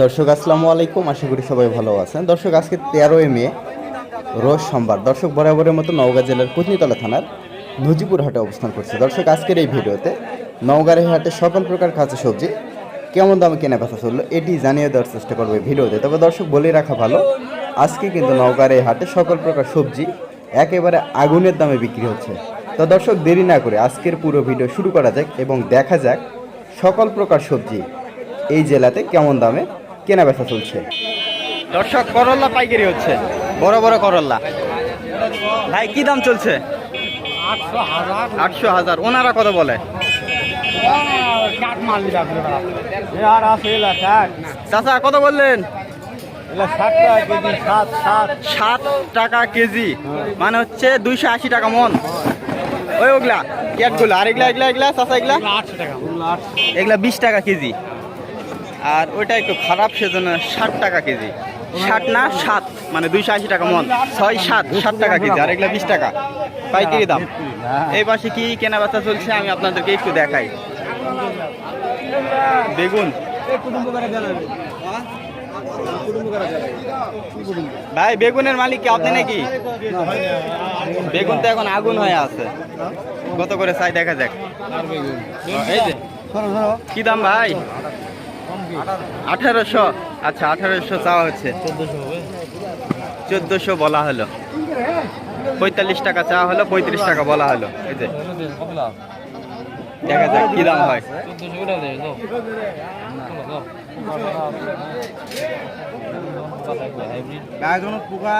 দর্শক, আসসালামু আলাইকুম। আশা করি সবাই ভালো আছেন। দর্শক, আজকে তেরোই মে, রোজ সোমবার। দর্শক, বরাবরের মতো নওগাঁ জেলার কুতনিতলা থানার নজিপুর হাটে অবস্থান করছে। দর্শক, আজকের এই ভিডিওতে নওগাঁর হাটে সকল প্রকার কাঁচা সবজি কেমন দামে কেনা বেচা চলল এটি জানিয়ে দেওয়ার চেষ্টা করব ভিডিওতে। তবে দর্শক, বলে রাখা ভালো, আজকে কিন্তু নওগাঁর হাটে সকল প্রকার সবজি একেবারে আগুনের দামে বিক্রি হচ্ছে। তো দর্শক, দেরি না করে আজকের পুরো ভিডিও শুরু করা যাক এবং দেখা যাক সকল প্রকার সবজি এই জেলাতে কেমন দামে কেনা বেচা চলছে? দর্শক, করল্লা পাইকারি হচ্ছে। বড় বড় করল্লা। ভাই, কি দাম চলছে? আটশো হাজার। ওনারা কত বলে? চাচা, কত বললেন? সাত টাকা কেজি। মানে হচ্ছে দুইশো আশি টাকা মন। ওই ওগুলা ক্যাটগুলো আর এগুলা এগুলা এগুলা? চাচা, এগুলা? এগুলা বিশ টাকা কেজি। আর ওইটা একটু খারাপ সেজন্য ষাট টাকা কেজি। ষাট না, সাত মানে দুইশো আশি টাকা মন। ছয়, সাত, ষাট টাকা কেজি, আর এগুলা বিশ টাকা। পাইকারি দাম। এই পাশে কি কেনা বেচা চলছে? আমি আপনাদেরকে একটু দেখাই। বেগুন। ভাই, বেগুনের মালিক কি আপনি নাকি? বেগুন তো এখন আগুন হয়ে আছে। কত করে চাই দেখা যাক। কি দাম ভাই? আঠারোশো? আচ্ছা আঠারোশো চাওয়া হচ্ছে। চোদ্দোশো বলা হলো। পঁয়তাল্লিশ টাকা চাওয়া হলো পঁয়ত্রিশ টাকা বলা হলো। এই যে। দেখা যাক কি দাম হয়। বেগুন পোকা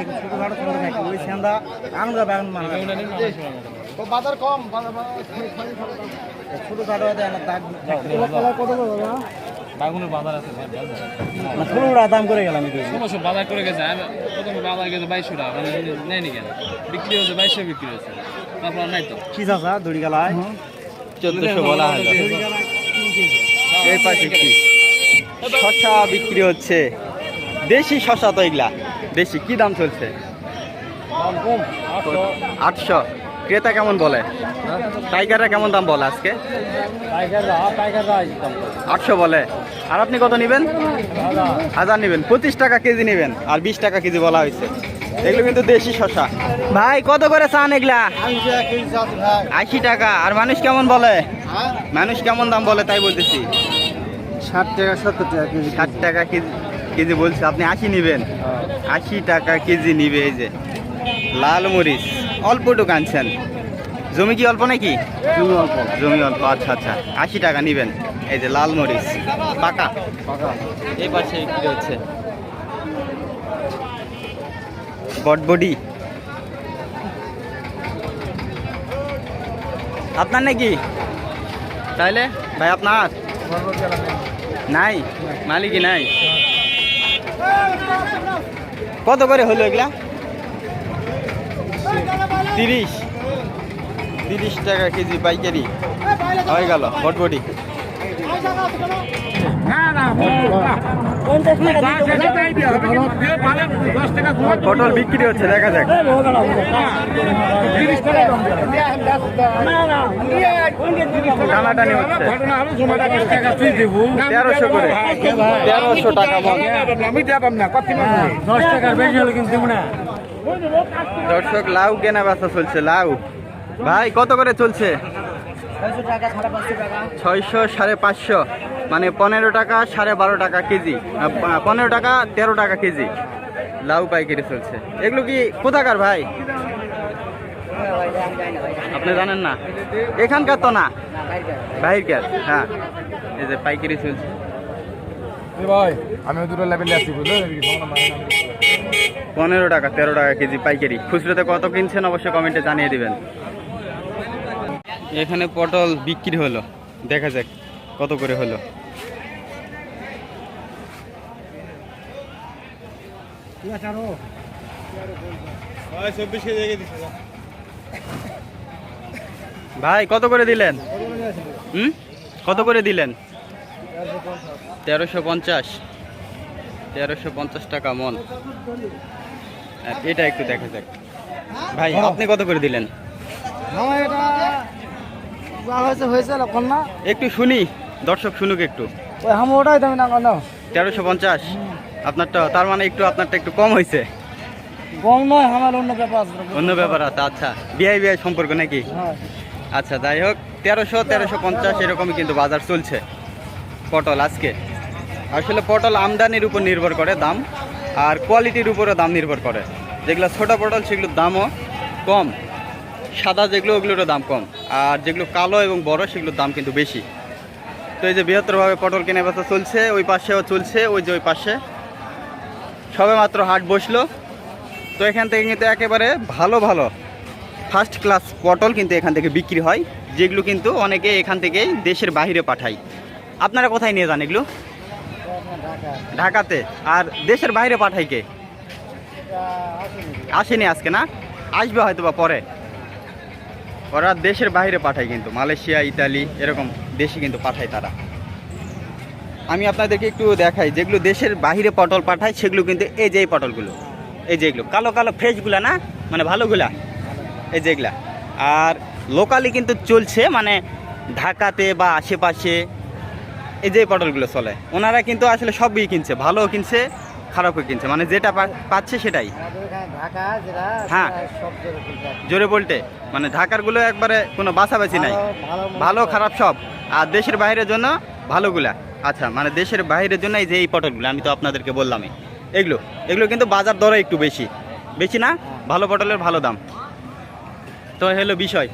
এক ছোটখাটো ছোট থাকে ওই সেন্দা আনুগা বেগুন মানে বাজার কম ছোটখাটো দাগ বাগুনের বাজার আছে ষোলোটা দাম করে গেলাম সমস্যা বাজার করে গেছে? আমি প্রথমে বাজার গেছে বাইশশো টাকা মানে নেয়নি কেন? বিক্রি হচ্ছে বাইশশো বিক্রি হচ্ছে তারপর নাই তো। কি চাষা দড়ি গেলায় চোদ্দোশো বলা হলো। এই পাশে কি? শশা বিক্রি হচ্ছে। দেশি শশা তো এগুলা। দেশি কি দাম চলছে? আটশো। ক্রেতা কেমন বলে? টাইগাররা কেমন দাম বলে আজকে? আটশো বলে। আর আপনি কত নেবেন? হাজার নেবেন। পঁচিশ টাকা কেজি নেবেন। আর বিশ টাকা কেজি বলা হয়েছে। এগুলো কিন্তু দেশি শশা ভাই কত করে চান এগুলা? আশি টাকা। আর মানুষ কেমন বলে? মানুষ কেমন দাম বলে তাই বলতেছি। ষাট টাকা সত্তর টাকা কেজি। ষাট টাকা কেজি কেজি বলছে। আপনি আশি নেবেন। আশি টাকা কেজি নিবে এই যে। লাল মরিচ। অল্পটুকু আনছেন জমি কি অল্প নাকি? জমি অল্প। জমি অল্প আচ্ছা আচ্ছা। আশি টাকা নিবেন। এই যে লাল মরিচ। পাকা? এই পাশে হচ্ছে। বটবডি। আপনার নাকি? তাইলে? ভাই আপনার? নাই? মালিকই নাই? কত করে হলো এগুলা? তিরিশ। তিরিশ টাকা কেজি পাইকারি। হয়ে গেল বটবটি। পটল বিক্রি হচ্ছে দেখা যাক। টানাটানি হচ্ছে। তেরোশো করে। তেরোশো টাকা মন দশ টাকার বেশি হলে কিন্তু না। দর্শক, লাউ কেনা বেচা চলছে, লাউ। ভাই, কত করে চলছে? ছয়শো সাড়ে পাঁচশো মানে পনেরো টাকা সাড়ে বারো টাকা কেজি। পনেরো টাকা তেরো টাকা কেজি। লাউ পাইকারি চলছে। এগুলো কি কোথাকার ভাই? আপনি জানেন না? এখানকার তো না? বাইরকার হ্যাঁ। এই যে পাইকারি চলছে। ভাই, আমি দুটো লেভেলে আছি বুঝলো পনেরো টাকা, তেরো টাকা কেজি পাইকারি। খুচরোতে কত কিনছেন অবশ্যই কমেন্টে জানিয়ে দিবেন। এখানে পটল বিক্রি হলো। দেখা যাক কত করে হলো। ভাই, কত করে দিলেন? হুম? কত করে দিলেন? তেরোশো পঞ্চাশ। তেরোশো পঞ্চাশ টাকা মন। এটা একটু দেখা যাক। ভাই আপনি কত করে দিলেন? একটু শুনি দর্শক শুনুক একটু। তেরোশো পঞ্চাশ। আপনারটা তার মানে একটু আপনারটা একটু কম হয়েছে? কম নয় আমার অন্য ব্যাপার আছে। অন্য ব্যাপার আছে আচ্ছা। বিআই বিআই সম্পর্ক নাকি? হ্যাঁ। আচ্ছা যাই হোক তেরোশো তেরোশো পঞ্চাশ এরকমই কিন্তু বাজার চলছে। পটল আজকে। আসলে পটল আমদানির উপর নির্ভর করে দাম। আর কোয়ালিটির উপরও দাম নির্ভর করে। যেগুলো ছোটো পটল সেগুলোর দামও কম। সাদা যেগুলো, ওগুলোরও দাম কম। আর যেগুলো কালো এবং বড়, সেগুলোর দাম কিন্তু বেশি। তো এই যে বৃহত্তরভাবে পটল কেনা বেচা চলছে, ওই পাশেও চলছে, ওই যে ওই পাশে। সবে মাত্র হাট বসল। তো এখান থেকে কিন্তু একেবারে ভালো ভালো ফার্স্ট ক্লাস পটল কিন্তু এখান থেকে বিক্রি হয়। যেগুলো কিন্তু অনেকে এখান থেকেই দেশের বাইরে পাঠায়। আপনারা কোথায় নিয়ে যান এগুলো? ঢাকাতে? আর দেশের বাইরে পাঠায় কে? আসেনি আজকে না? আসবে হয়তো বা পরে ওরা দেশের বাইরে পাঠায় কিন্তু। মালয়েশিয়া ইতালি এরকম দেশে কিন্তু পাঠায় তারা। আমি আপনাদেরকে একটু দেখাই যেগুলো দেশের বাইরে পটল পাঠায় সেগুলো কিন্তু এই যে এই পটলগুলো। এই যেগুলো কালো কালো ফ্রেশগুলা না? মানে ভালোগুলা? এই যেগুলা আর লোকালি কিন্তু চলছে মানে ঢাকাতে বা আশেপাশে এই যে পটলগুলো চলে, ওনারা কিন্তু আসলে সবই কিনছে, ভালোও কিনছে, খারাপও কিনছে মানে যেটা পাচ্ছে সেটাই। হ্যাঁ। জোরে বলতে মানে ঢাকারগুলো একবারে কোনো বাছাবাছি নাই, ভালো, খারাপ সব। আর দেশের বাইরের জন্য ভালোগুলা। আচ্ছা মানে দেশের বাইরের জন্য এই যে এই পটলগুলো, আমি তো আপনাদেরকে বললামই। এগুলো এগুলো কিন্তু বাজার দরে একটু বেশি। বেশি না, ভালো পটলের ভালো দাম। তো হলো বিষয়।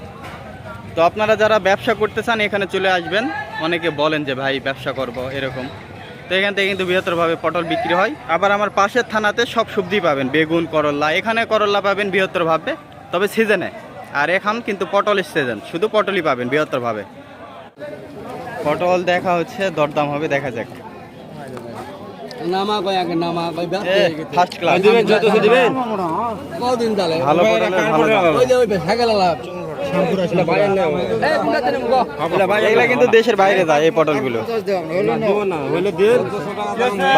তো আপনারা যারা ব্যবসা করতে চান এখানে চলে আসবেন। অনেকে বলেন যে ভাই ব্যবসা করব এরকম। তো এখান থেকে কিন্তু বৃহত্তরভাবে পটল বিক্রি হয়। আবার আমার পাশের থানাতে সব সবজি পাবেন বেগুন করল্লা এখানে করল্লা পাবেন বৃহত্তরভাবে তবে সিজনে আর এখন কিন্তু পটলের সিজন শুধু পটলই পাবেন বৃহত্তরভাবে। পটল দেখা হচ্ছে দরদাম হবে দেখা যাক। নামা কয় আগে নামা কয় ফার্স্ট ক্লাস দিবেন ভালো এগুলা কিন্তু দেশের বাইরে যায় এই পটলগুলো।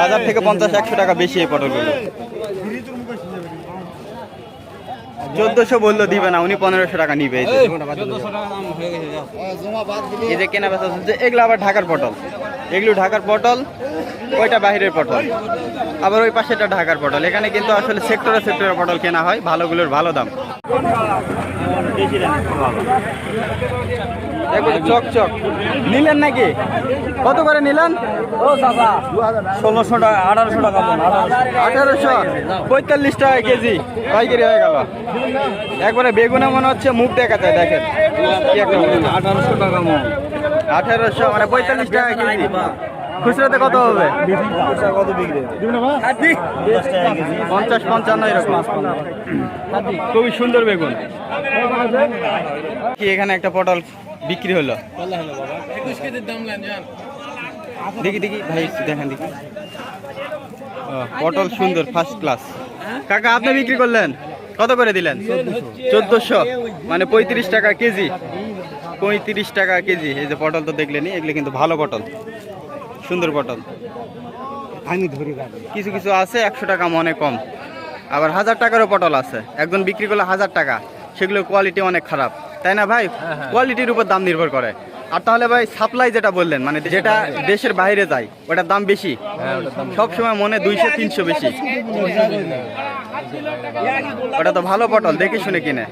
বাজার থেকে পঞ্চাশ একশো টাকা বেশি এই পটলগুলো। চোদ্দশো বলল দিবে না উনি পনেরোশো টাকা নিবে এই যে। কেনা বেচা এগুলো আবার ঢাকার পটল। এগুলো ঢাকার পটল, ওইটা বাইরের পটল। আবার ওই পাশেটা ঢাকার পটল। এখানে কিন্তু আসলে সেক্টরে সেক্টরে পটল কেনা হয়, ভালোগুলোর ভালো দাম। চক চক। নিলেন নাকি? কত করে নিলেন? ষোলোশো টাকা, আঠারোশো টাকা আঠারোশো? পঁয়তাল্লিশ টাকা কেজি। পাইকারি হয়ে গেল। একবারে বেগুনে মনে হচ্ছে মুখ দেখা যায় দেখেন। আঠারোশো টাকা মন। আঠারোশো মানে পঁয়তাল্লিশ টাকা কেজি। খুচরাতে কত হবে? কত বিক্রি পঞ্চাশ পঞ্চান্ন এরকম। খুবই সুন্দর বেগুন। কি এখানে একটা পটল বিক্রি হলো? দেখি দেখি ভাই দেখেন দেখি। পটল সুন্দর ফার্স্ট ক্লাস কাকা আপনি বিক্রি করলেন? কত করে দিলেন? চোদ্দোশো। মানে পঁয়ত্রিশ টাকা কেজি। পঁয়ত্রিশ টাকা কেজি। এই যে পটল তো দেখলেনি এগুলো কিন্তু ভালো পটল। সুন্দর পটল। আমি ধরি কিছু কিছু আছে একশো টাকা মনে কম। আবার হাজার টাকারও পটল আছে। একজন বিক্রি করলে হাজার টাকা। সেগুলোর কোয়ালিটি অনেক খারাপ। তাই না ভাই? কোয়ালিটির উপর দাম নির্ভর করে। আর তাহলে ভাই সাপ্লাই যেটা বললেন মানে যেটা দেশের বাইরে যায় ওটার দাম বেশি। সব সময় মনে দুইশো তিনশো বেশি। ওটা তো ভালো পটল দেখে শুনে কিনে।